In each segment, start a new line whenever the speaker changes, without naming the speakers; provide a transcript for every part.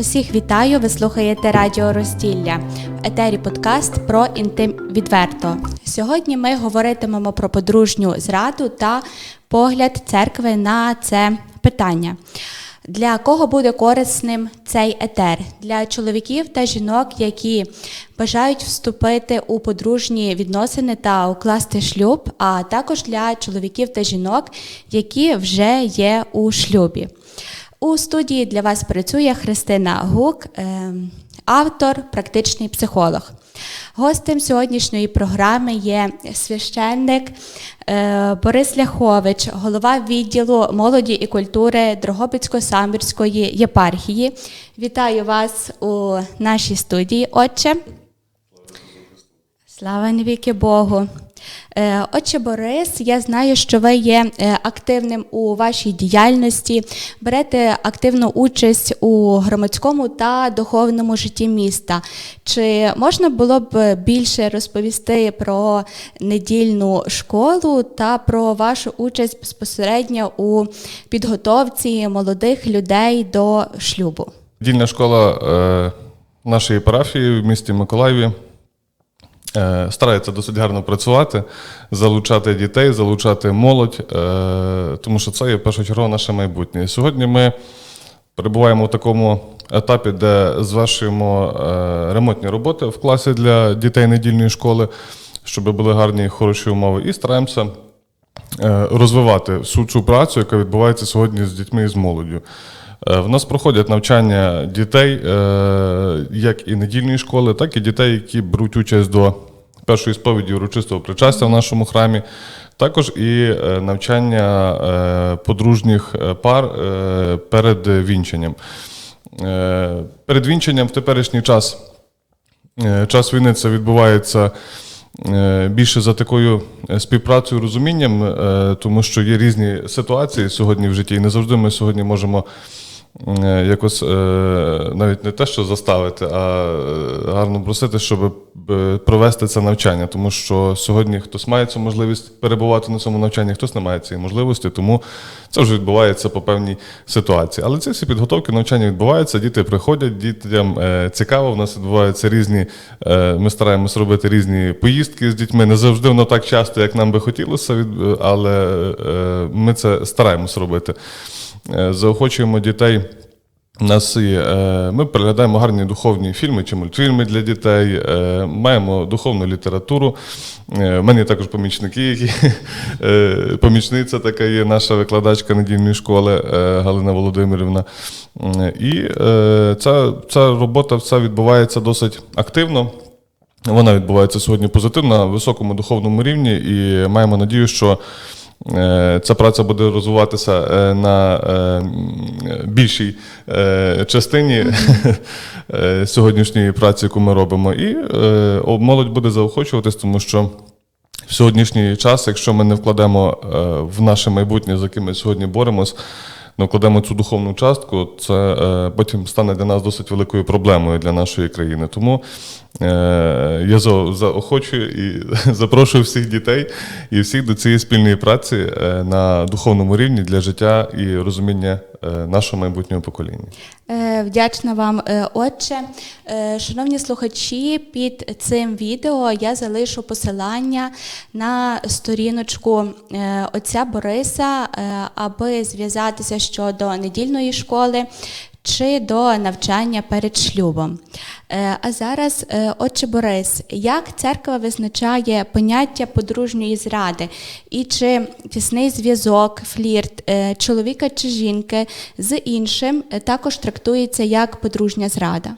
Усіх вітаю! Ви слухаєте Радіо Розділля в етері подкаст про інтим відверто. Сьогодні ми говоритимемо про подружню зраду та погляд церкви на це питання. Для кого буде корисним цей етер? Для чоловіків та жінок, які бажають вступити у подружні відносини та укласти шлюб, а також для чоловіків та жінок, які вже є у шлюбі. У студії для вас працює Христина Гук, е, автор, практичний психолог. Гостем сьогоднішньої програми є священник е, Борис Ляхович, голова відділу молоді і культури Дрогобицько-Самбірської єпархії. Вітаю вас у нашій студії, отче. Слава навіки Богу. Е, Отче Борис, я знаю, що ви є е, активним у вашій діяльності, берете активну участь у громадському та духовному житті міста. Чи можна було б більше розповісти про недільну школу та про вашу участь безпосередньо у підготовці молодих людей до шлюбу?
Дільна школа е, нашої парафії в місті Миколаєві старається досить гарно працювати, залучати дітей, залучати молодь, е, тому що це є першочергово наше майбутнє. Сьогодні ми перебуваємо в такому етапі, де звершуємо е, ремонтні роботи в класі для дітей недільної школи, щоб були гарні і хороші умови, і стараємося е, розвивати всю цю працю, яка відбувається сьогодні з дітьми і з молоддю. Е, В нас проходять навчання дітей, е, як і недільної школи, так і дітей, які беруть участь до першої сповіді урочистого причастя в нашому храмі. Також і е, навчання подружніх пар перед вінчанням. Е, Перед вінчанням в теперішній час Час війни це відбувається більше за такою співпрацею, розумінням, тому що є різні ситуації сьогодні в житті, і не завжди ми сьогодні можемо якось е, навіть не те, що заставити, а е, гарно просити, щоб е, провести це навчання, тому що сьогодні хтось має цю можливість перебувати на цьому навчанні, хтось не має цієї можливості, тому це вже відбувається по певній ситуації. Але ці всі підготовки навчання відбуваються, діти приходять, дітям е, цікаво. В нас відбуваються різні. е, Ми стараємось робити різні поїздки з дітьми. Не завжди воно так часто, як нам би хотілося, але е, ми це стараємось робити. Е, Заохочуємо дітей. Нас е, ми переглядаємо гарні духовні фільми чи мультфільми для дітей, е, маємо духовну літературу. У мене також помічники, які помічниця така є, наша викладачка недільної школи Галина Володимирівна. І ця, ця робота вся відбувається досить активно. Вона відбувається сьогодні позитивно на високому духовному рівні, і маємо надію, що ця праця буде розвиватися е, на е, більшій е, частині е, сьогоднішньої праці, яку ми робимо. І е, молодь буде заохочуватись, тому що в сьогоднішній час, якщо ми не вкладемо е, в наше майбутнє, за яким ми сьогодні боремось, не вкладемо цю духовну частку, це е, потім стане для нас досить великою проблемою для нашої країни. Тому е, я заохочую і запрошую всіх дітей і всіх до цієї спільної праці е, на духовному рівні для життя і розуміння нашого майбутнього покоління.
Е, Вдячна вам, е, отче. Е, Шановні слухачі, під цим відео я залишу посилання на сторіночку отця Бориса, аби зв'язатися щодо недільної школи чи до навчання перед шлюбом. Е, А зараз, е, отче Борис, як церква визначає поняття подружньої зради? І чи тісний зв'язок, флірт е, чоловіка чи жінки з іншим також трактується як подружня зрада?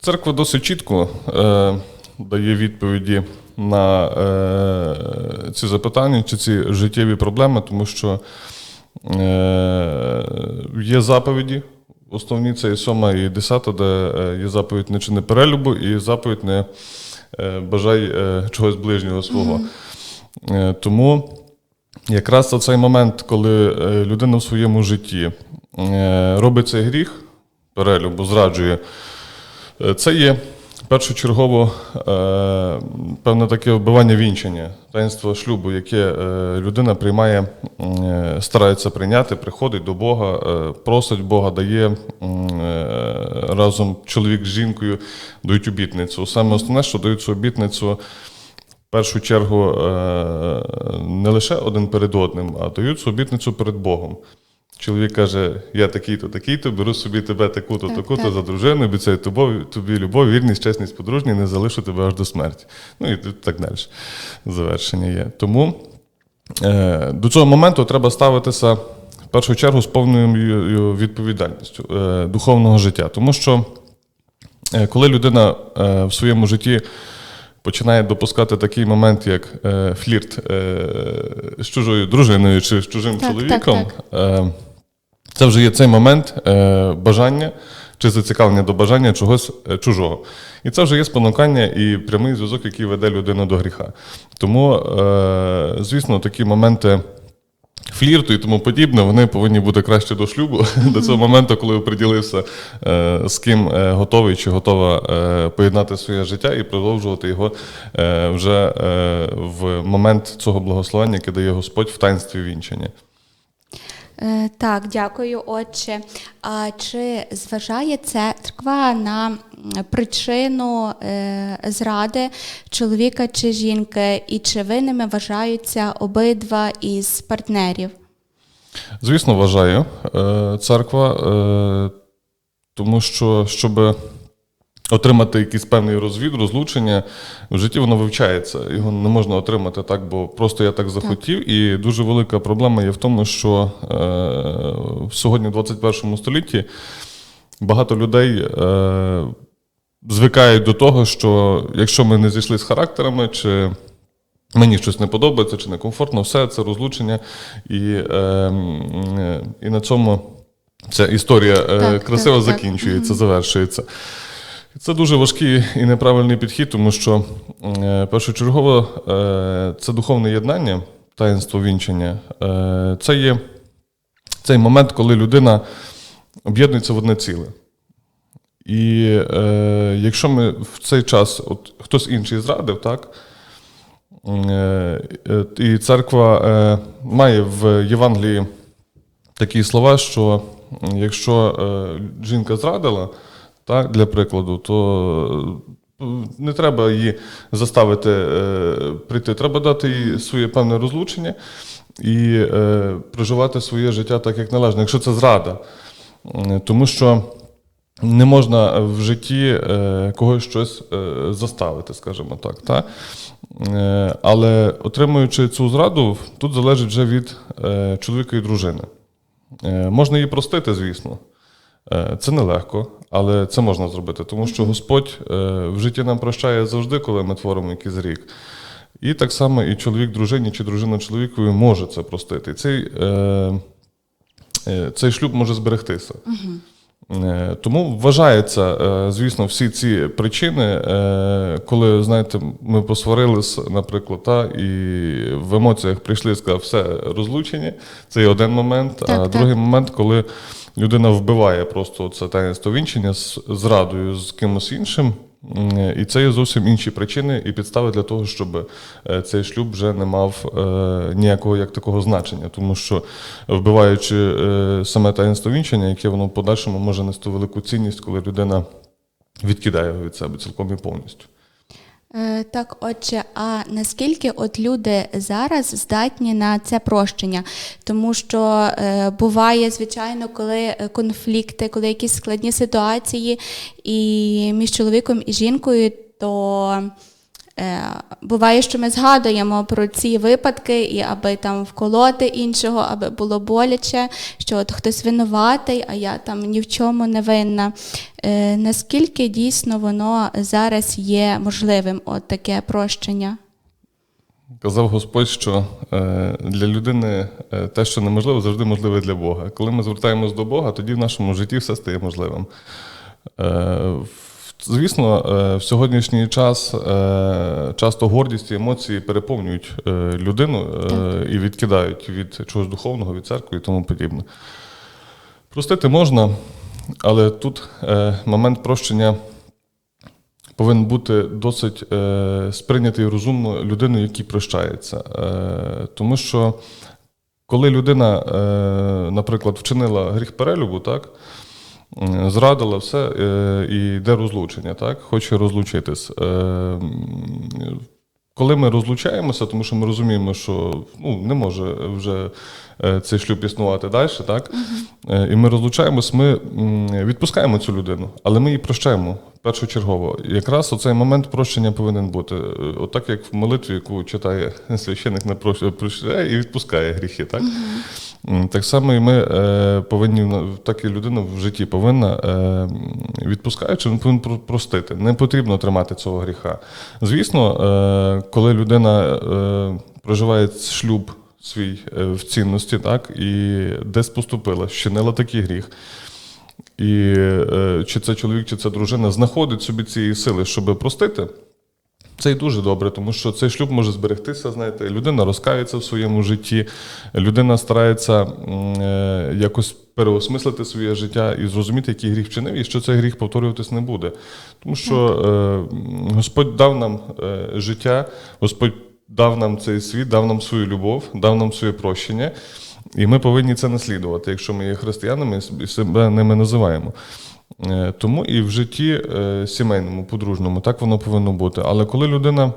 Церква досить чітко е, дає відповіді на е, ці запитання чи ці життєві проблеми, тому що є заповіді. Основні це і сьома і десята, де е, є заповідь не чини перелюбу, і заповідь не е, бажай е, чогось ближнього свого. Е, Тому якраз це цей момент, коли е, людина в своєму житті е, робить цей гріх, перелюбу, зраджує, е, це є першочергово е, певне таке вбивання вінчання, таїнство шлюбу, яке е, людина приймає, е, старається прийняти, приходить до Бога, просить Бога, дає разом чоловік з жінкою дають обітницю. Саме основне, що дають цю обітницю в першу чергу не лише один перед одним, а дають цю обітницю перед Богом. Чоловік каже: Я такий-то, такий-то, беру собі тебе таку-то, таку-то
так.
за дружину, обіцяю тобі, тобі любов, вірність, чесність подружній, не залишу тебе аж до смерті. Ну і так далі. Завершення є. Тому е, до цього моменту треба ставитися в першу чергу з повною відповідальністю е, духовного життя. Тому що е, коли людина е, в своєму житті починає допускати такий момент, як е, флірт е, з чужою дружиною чи з чужим
Так,
чоловіком,
так,
Е, це вже є цей момент е, бажання чи зацікавлення до бажання чогось е, чужого. І це вже є спонукання і прямий зв'язок, який веде людину до гріха. Тому, е, звісно, такі моменти. Флірту і тому подібне, вони повинні бути краще до шлюбу, до цього моменту, коли приділився, е, з ким е, готовий чи готова поєднати своє життя і продовжувати його вже в момент цього благословення, яке дає Господь в таїнстві вінчання.
Е, Так, дякую, отче. А чи зважає церква на причину е, зради чоловіка чи жінки, і чи винними вважаються обидва із партнерів?
Звісно, вважаю е, церква, тому що щоб отримати якийсь певний розвід, розлучення, в житті воно вивчається. Його не можна отримати так, бо просто я так захотів. І дуже велика проблема є в тому, що е, сьогодні, в 21 столітті, багато людей. Е, Звикають до того, що якщо ми не зійшли з характерами, чи мені щось не подобається чи некомфортно, все це розлучення. І, е, е, і на цьому ця історія е,
Так,
красиво
так, так.
закінчується, завершується. Це дуже важкий і неправильний підхід, тому що е, першочергово е, це духовне єднання, таїнство вінчення. Е, це є цей момент, коли людина об'єднується в одне ціле. І е, якщо ми в цей час, от хтось інший зрадив, так? Е, і церква е, має в Євангелії такі слова, що якщо е, жінка зрадила, так, для прикладу, то е, не треба її заставити е, прийти, треба дати їй своє певне розлучення і е, проживати своє життя так, як належно, якщо це зрада. Тому що не можна в житті е, когось щось е, заставити, скажімо так. Та? Е, але отримуючи цю зраду, тут залежить вже від е, чоловіка і дружини. Е, можна її простити, звісно. Е, це нелегко, але це можна зробити, тому що Господь е, в житті нам прощає завжди, коли ми творимо якийсь гріх. І так само і чоловік дружині чи дружина чоловікові може це простити. Цей, е, цей шлюб може зберегтися. Тому вважається, звісно, всі ці причини, коли, знаєте, ми посварились, наприклад, та, і в емоціях прийшли і сказали, все, розлучені. Це є один момент.
Так,
а
так.
другий момент, коли людина вбиває просто це таїнство вінчення з зрадою з кимось іншим. І це є зовсім інші причини і підстави для того, щоб е, цей шлюб вже не мав е, ніякого як такого значення, тому що вбиваючи е, саме таїнство вінчення, яке воно в подальшому може нести велику цінність, коли людина відкидає його від себе цілком і повністю.
Е, Так, отже, а наскільки от люди зараз здатні на це прощення? Тому що е, буває, звичайно, коли конфлікти, коли якісь складні ситуації і між чоловіком і жінкою, то буває, що ми згадуємо про ці випадки, і аби там вколоти іншого, аби було боляче, що от хтось винуватий, а я там ні в чому не винна. Е, наскільки дійсно воно зараз є можливим, от таке прощення?
Казав Господь, що е, для людини е, те, що неможливо, завжди можливе для Бога. Коли ми звертаємось до Бога, тоді в нашому житті все стає можливим. Звісно, е, в сьогоднішній час е, часто гордість і емоції переповнюють е, людину і відкидають від чогось духовного, від церкви і тому подібне. Простити можна, але тут момент прощення повинен бути досить сприйнятий розумно людиною, який прощається. Тому що коли людина, наприклад, вчинила гріх перелюбу, так, зрадила все, е, і йде розлучення, так? Хоче розлучитись. Е, коли ми розлучаємося, тому що ми розуміємо, що ну, не може вже цей шлюб існувати далі, так? Е, І ми розлучаємось, ми відпускаємо цю людину, але ми її прощаємо першочергово. І якраз оцей момент прощення повинен бути. Е, Отак, як в молитві, яку читає священик не прощає і відпускає гріхи, так? Так само і ми е, повинні, так і людина в житті повинна, е, відпускаючи, він повинен простити. Не потрібно тримати цього гріха. Звісно, е, коли людина е, проживає шлюб свій е, в цінності, так, і десь поступила, вчинила такий гріх. І е, чи це чоловік, чи це дружина знаходить собі цієї сили, щоб простити, це і дуже добре, тому що цей шлюб може зберегтися. Знаєте, людина розкається в своєму житті, людина старається е, якось переосмислити своє життя і зрозуміти, який гріх вчинив, і що цей гріх повторюватись не буде. Тому що Господь дав нам життя, Господь дав нам цей світ, дав нам свою любов, дав нам своє прощення. І ми повинні це наслідувати, якщо ми є християнами і себе ними називаємо. Е, Тому і в житті е, сімейному, подружному, так воно повинно бути. Але коли людина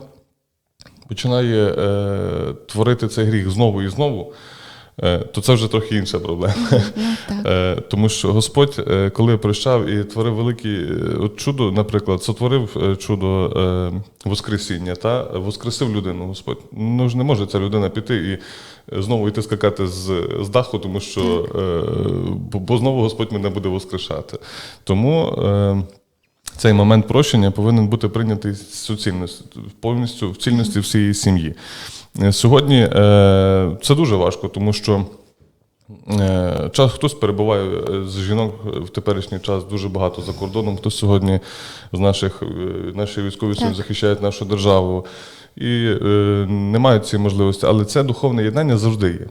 починає е, творити цей гріх знову і знову, то це вже трохи інша проблема.
Ну, так.
Е, Тому що Господь, е, коли прощав і творив велике чудо, наприклад, сотворив е, чудо е, Воскресіння та воскресив людину. Господь. Ну ж не може ця людина піти і знову йти скакати з, з даху, тому що е, бо, знову Господь мене буде воскрешати. Тому. Е, цей момент прощення повинен бути прийнятий суцільно, повністю в цільності всієї сім'ї. Е, Сьогодні е, це дуже важко, тому що е, час хтось перебуває з жінок в теперішній час дуже багато за кордоном. Хтось сьогодні з наших наші військові сили захищають нашу державу і е, не мають цієї можливості, але це духовне єднання завжди є.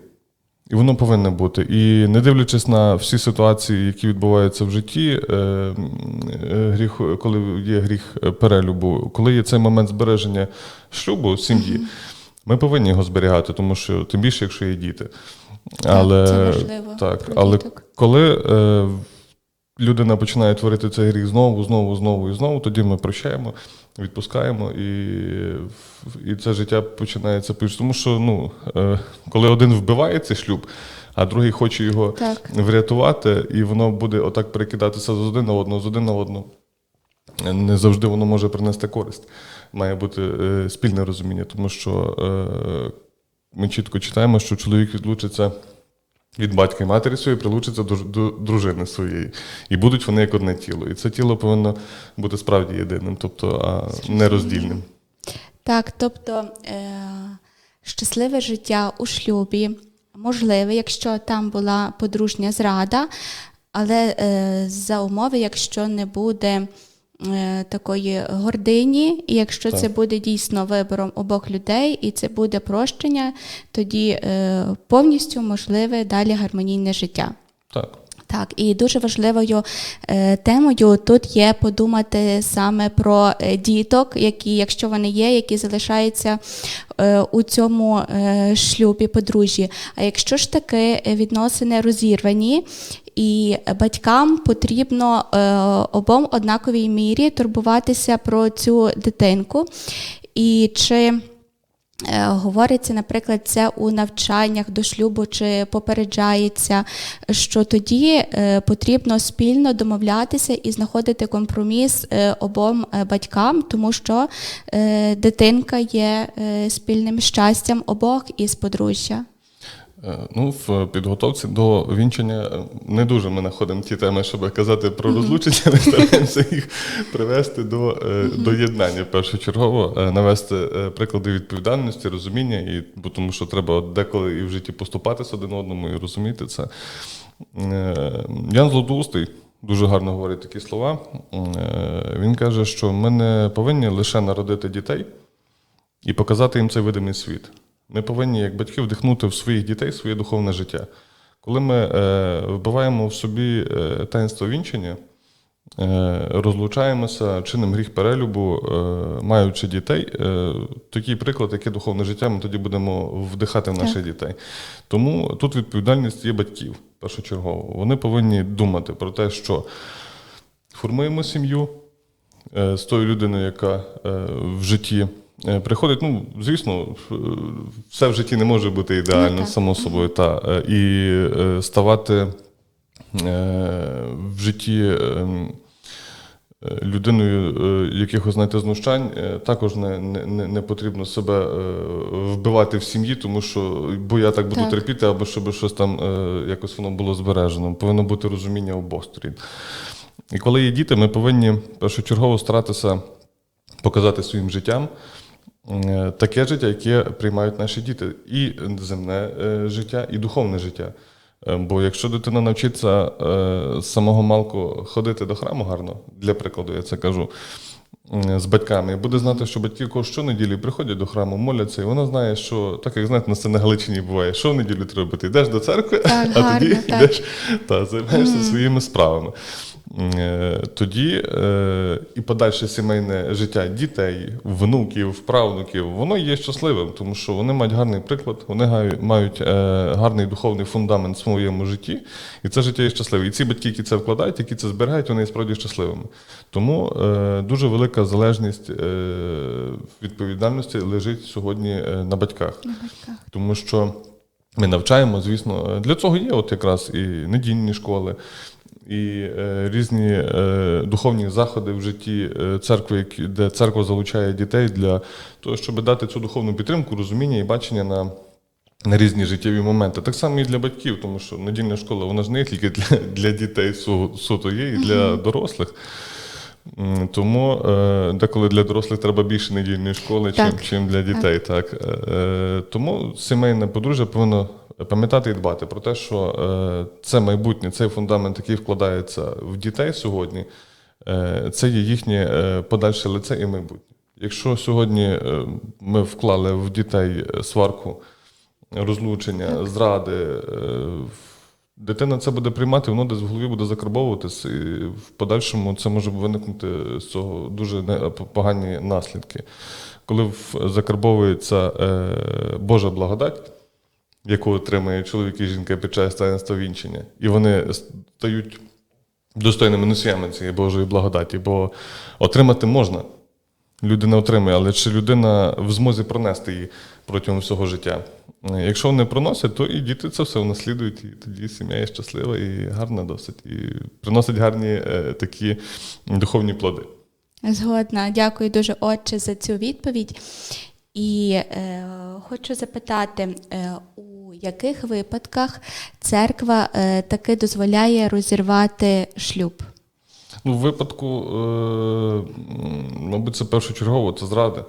І воно повинно бути. І не дивлячись на всі ситуації, які відбуваються в житті, е, е, гріх, коли є гріх перелюбу, коли є цей момент збереження шлюбу, сім'ї, ми повинні його зберігати, тому що тим більше, якщо є діти. Але,
це важливо
так,
про
але
діток.
коли е, людина починає творити цей гріх знову, знову, знову і знову, тоді ми прощаємо, відпускаємо, і, і це життя починається по Тому що ну, е, коли один вбиває цей шлюб, а другий хоче його
Так.
врятувати, і воно буде отак перекидатися з один на одного, з один на одного. Не завжди воно може принести користь. Має бути е, спільне розуміння, тому що е, ми чітко читаємо, що чоловік відлучиться від батька і матері своєї, прилучиться до, дружини своєї. І будуть вони як одне тіло. І це тіло повинно бути справді єдиним, тобто а нероздільним.
Так, тобто е, щасливе життя у шлюбі можливе, якщо там була подружня зрада, але е, за умови, якщо не буде такої гордині, і якщо
Так.
це буде дійсно вибором обох людей, і це буде прощення, тоді е, повністю можливе далі гармонійне життя.
Так.
Так, і дуже важливою е, темою тут є подумати саме про е, діток, які, якщо вони є, які залишаються е, у цьому е, шлюбі подружжі. А якщо ж таки е, відносини розірвані, і батькам потрібно е, обом однаковій мірі турбуватися про цю дитинку. І чи Е, Говориться, наприклад, це у навчаннях до шлюбу чи попереджається, що тоді е, потрібно спільно домовлятися і знаходити компроміс обом батькам, тому що дитинка є спільним щастям обох із подружжя.
Е, Ну, в підготовці до вінчання е, не дуже ми знаходимо ті теми, щоб казати про розлучення, ми стараємося їх привести до, е, до єднання першочергово, навести приклади відповідальності, розуміння, і, бо тому що треба деколи і в житті поступатися один одному і розуміти це. Ян Златоустий дуже гарно говорить такі слова. Він каже, що ми не повинні лише народити дітей і показати їм цей видимий світ. Ми повинні, як батьки, вдихнути в своїх дітей своє духовне життя. Коли ми е, вбиваємо в собі е, таїнство вінчення, е, розлучаємося, чинимо гріх перелюбу, е, маючи дітей. Е, Такий приклад, яке духовне життя, ми тоді будемо вдихати в наших
Так.
дітей. Тому тут відповідальність є батьків першочергово. Вони повинні думати про те, що формуємо сім'ю е, з тою людиною, яка е, в житті приходить. Ну, звісно, е, все в житті не може бути ідеально,
Ну,
само собою. Та, е, і е, ставати е, в житті. е, е, Людиною е, якихось знаєте, знущань е, також не, не, не- потрібно себе е, вбивати в сім'ї, тому що бо я так буду
Так.
терпіти, або щоб щось там е, якось воно було збережено. Повинно бути розуміння обох сторін. І коли є діти, ми повинні першочергово старатися показати своїм життям е, таке життя, яке приймають наші діти, і земне е, життя, і духовне життя. Е, Бо якщо дитина навчиться е, з самого малку ходити до храму гарно, для прикладу, я це кажу. З батьками буде знати, що батьки щонеділі приходять до храму, моляться, і вона знає, що так як знаєте, на це на Галичині буває, що в неділю треба робити. Йдеш до церкви,
Так,
а
гарно,
тоді
так.
йдеш та займаєшся своїми справами. Е, Тоді е, і подальше сімейне життя дітей, внуків, правнуків, воно є щасливим, тому що вони мають гарний приклад, вони мають е, гарний духовний фундамент в своєму житті, і це життя є щасливе. І ці батьки, які це вкладають, які це зберігають, вони є справді щасливими. Тому дуже велика залежність відповідальності лежить сьогодні на батьках.
На батьках.
Тому що ми навчаємо, звісно, для цього є от якраз і недільні школи, і е, різні е, духовні заходи в житті е, церкви, які, де церква залучає дітей для того, щоб дати цю духовну підтримку, розуміння і бачення на. На різні життєві моменти. Так само і для батьків, тому що недільна школа вона ж не тільки для, для дітей суто, є і для дорослих. Тому е, деколи для дорослих треба більше недільної школи, чим,
Так.
чим для дітей. Так. Е, е, тому сімейне подружжя повинно пам'ятати і дбати про те, що це майбутнє, цей фундамент, який вкладається в дітей сьогодні, це є їхнє подальше лице і майбутнє. Якщо сьогодні ми вклали в дітей сварку, розлучення, зради, е, Дитина це буде приймати, воно десь в голові буде закарбовуватись, і в подальшому це може виникнути з цього дуже погані наслідки. Коли закарбовується е, Божа благодать, яку отримує чоловік і жінка під час таїнства вінчення, і вони стають достойними носіями цієї Божої благодаті, бо отримати можна. Людина отримує, але чи людина в змозі пронести її протягом всього життя? Е, Якщо вони проносять, то і діти це все унаслідують, і тоді сім'я є щаслива і гарна досить, і приносить гарні е, такі духовні плоди.
Згодна, дякую дуже, отче, за цю відповідь. І е, хочу запитати, е, у яких випадках церква е, таки дозволяє розірвати шлюб?
Ну, в випадку, е, мабуть, це першочергово, це зради.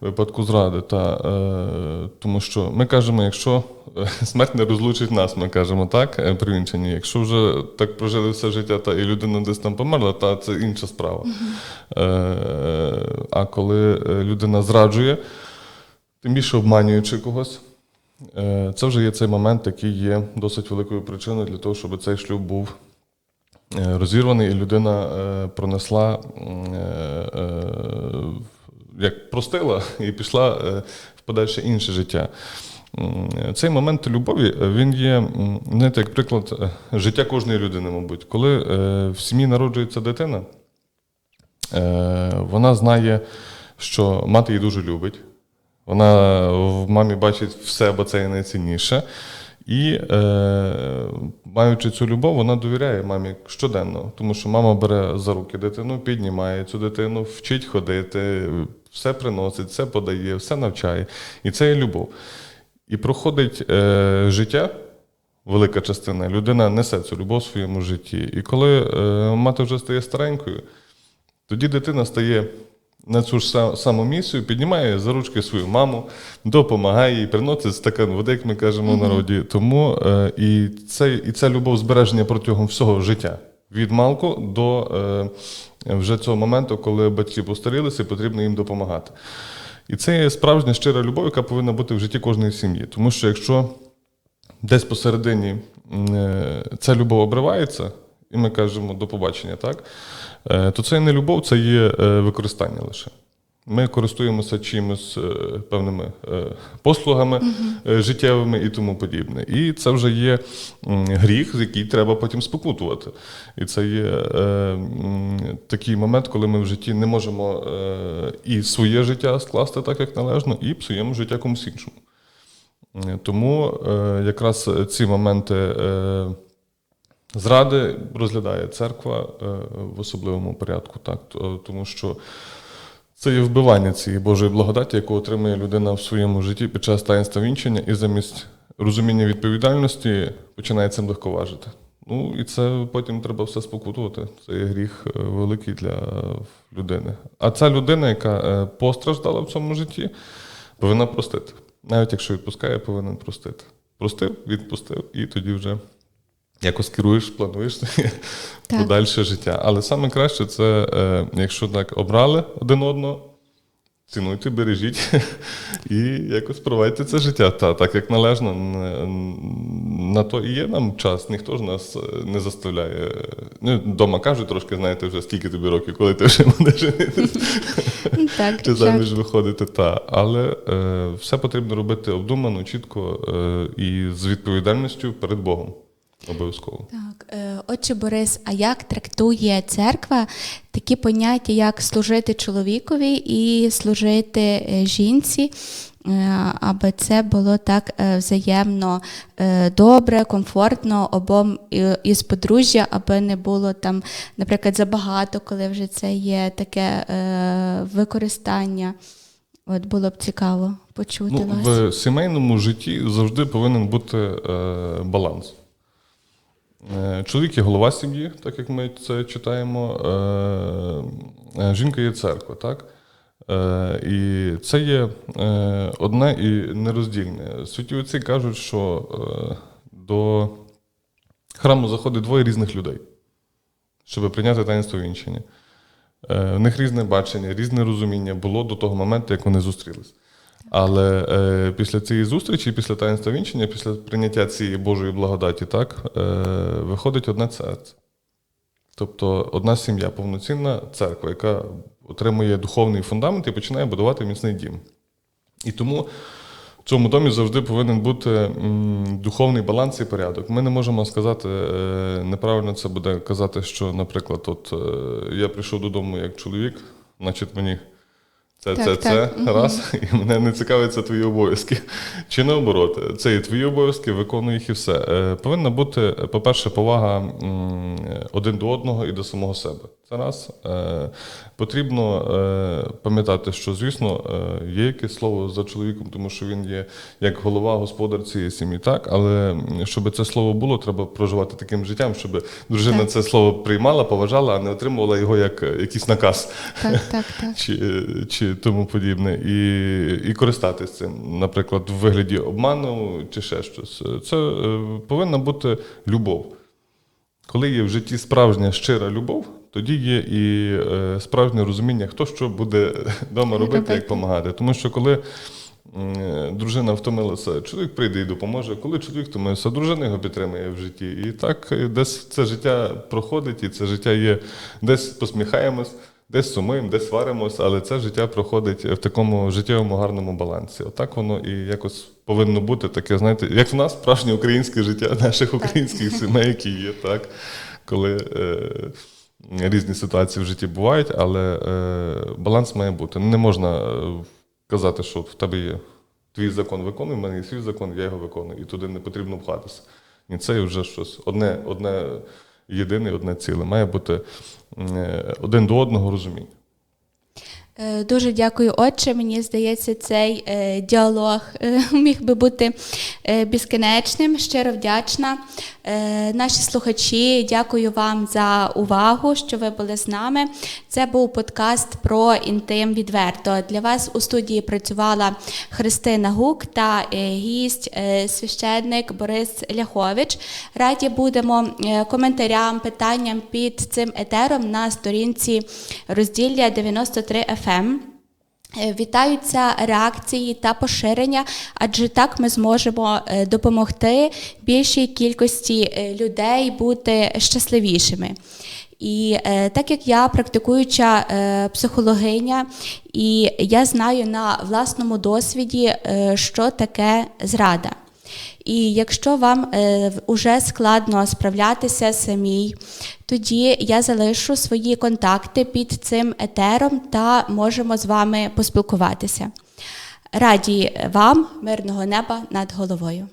В випадку зради, та, е, тому що ми кажемо, якщо е, смерть не розлучить нас, ми кажемо так, при вінчанні. Якщо вже так прожили все життя, та і людина десь там померла, та це інша справа. Е, а коли людина зраджує, тим більше обманюючи когось, це вже є цей момент, який є досить великою причиною для того, щоб цей шлюб був розірваний, і людина е, пронесла, е, е, як простила і пішла е, в подальше інше життя. Цей момент любові е, він є, знаєте, як приклад е, життя кожної людини, мабуть. Коли е, в сім'ї народжується дитина, е, вона знає, що мати її дуже любить. Вона в мамі бачить все, бо це є найцінніше. І е, маючи цю любов, вона довіряє мамі щоденно, тому що мама бере за руки дитину, піднімає цю дитину, вчить ходити, все приносить, все подає, все навчає. І це є любов. І проходить е, життя, велика частина, людина несе цю любов в своєму житті. І коли е, мати вже стає старенькою, тоді дитина стає на цю ж саму місію, піднімає за ручки свою маму, допомагає їй, приносить стакан води, як ми кажемо в народі. Тому е, і, це, і ця любов збереження протягом всього життя. Від малку до е, вже цього моменту, коли батьки постарілися, і потрібно їм допомагати. І це є справжня щира любов, яка повинна бути в житті кожної сім'ї. Тому що якщо десь посередині е, ця любов обривається, і ми кажемо до побачення, так? Е, То це не любов, це є е, використання лише. Ми користуємося чимось е, певними послугами е, життєвими і тому подібне. І це вже є гріх, з який треба потім спокутувати. І це є е, такий момент, коли ми в житті не можемо е, і своє життя скласти так, як належно, і псуємо життя комусь іншому. Тому е, якраз ці моменти е, зради розглядає церква е, в особливому порядку, так, тому що це є вбивання цієї Божої благодаті, яку отримує людина в своєму житті під час таїнства вінчення, і замість розуміння відповідальності починає цим легковажити. Ну і це потім треба все спокутувати. Це є гріх е, великий для людини. А ця людина, яка е, постраждала в цьому житті, повинна простити. Навіть якщо відпускає, повинен простити. Простив, відпустив, і тоді вже якось керуєш, плануєш
Так.
подальше життя. Але саме краще це, е, якщо так обрали один одного, цінуйте, бережіть і якось проводьте це життя. Та, так як належно. На то і є нам час. Ніхто ж нас е, не заставляє. Ну, дома кажуть трошки, знаєте, вже скільки тобі років, коли ти вже будеш.
Так,
Чи заміж виходити, та. Але е, все потрібно робити обдумано, чітко е, і з відповідальністю перед Богом. Обов'язково.
Так, е, отче Борис, а як трактує церква такі поняття, як служити чоловікові і служити е, жінці, е, аби це було так взаємно добре, комфортно обом із подружжя, аби не було там, наприклад, забагато, коли вже це є таке використання. От було б цікаво почути
Ну,
вас.
в сімейному житті завжди повинен бути е, баланс. Е, чоловік є голова сім'ї, так як ми це читаємо. Е, е, жінка є церква, так? І це є одне і нероздільне. Святі отці кажуть, що до храму заходить двоє різних людей, щоб прийняти таїнство вінчення. В них різне бачення, різне розуміння було до того моменту, як вони зустрілись. Але е, після цієї зустрічі, після таїнства вінчення, після прийняття цієї Божої благодаті, так, е, виходить одне серце. Тобто одна сім'я, повноцінна церква, яка отримує духовний фундамент і починає будувати міцний дім. І тому в цьому домі завжди повинен бути духовний баланс і порядок. Ми не можемо сказати, е, неправильно це буде казати, що, наприклад, от е, я прийшов додому як чоловік, значить мені це,
Так,
це,
так.
це раз, і мене не цікавиться твої обов'язки. Чи наоборот, це і твої обов'язки, виконуй їх і все. Е, Повинна бути, по-перше, повага один до одного і до самого себе. Це раз. Е, Потрібно е, пам'ятати, що, звісно, е, є якесь слово за чоловіком, тому що він є як голова, господар цієї сім'ї, так, але щоб це слово було, треба проживати таким життям, щоб дружина
Так.
це слово приймала, поважала, а не отримувала його як якийсь наказ
Так, так, так.
чи, чи тому подібне, і, і користатись цим, наприклад, в вигляді обману чи ще щось. Це повинна бути любов. Коли є в житті справжня щира любов, тоді є і е, справжнє розуміння, хто що буде вдома робити,
Робити.
як допомагати. Тому що коли дружина втомилася, чоловік прийде і допоможе. Коли чоловік втомився, дружина його підтримує в житті. І так е, десь це життя проходить, і це життя є десь посміхаємось, десь сумуємо, десь сваримось, але це життя проходить в такому життєвому гарному балансі. Отак воно і якось повинно бути таке, знаєте, як в нас справжнє українське життя наших українських сімей, які є, так, коли е, різні ситуації в житті бувають, але е, баланс має бути. Не можна е, казати, що в тебе є твій закон виконує, в мене є свій закон, я його виконую, і туди не потрібно вхатися. Ні, це вже щось одне, одне єдине, одне ціле. Має бути е, один до одного розуміння.
Е, Дуже дякую, отче. Мені здається, цей е, діалог е, міг би бути безкінечним. Щиро вдячна. Наші слухачі, дякую вам за увагу, що ви були з нами. Це був подкаст про інтим відверто. Для вас у студії працювала Христина Гук та гість священник Борис Ляхович. Раді будемо коментарям, питанням під цим етером на сторінці розділля 93 FM. Е, Вітаються реакції та поширення, адже так ми зможемо е, допомогти більшій кількості е, людей бути щасливішими. І так як я практикуюча психологиня, і я знаю на власному досвіді, що таке зрада. І якщо вам е, вже складно справлятися самій, тоді я залишу свої контакти під цим етером та можемо з вами поспілкуватися. Раді вам мирного неба над головою.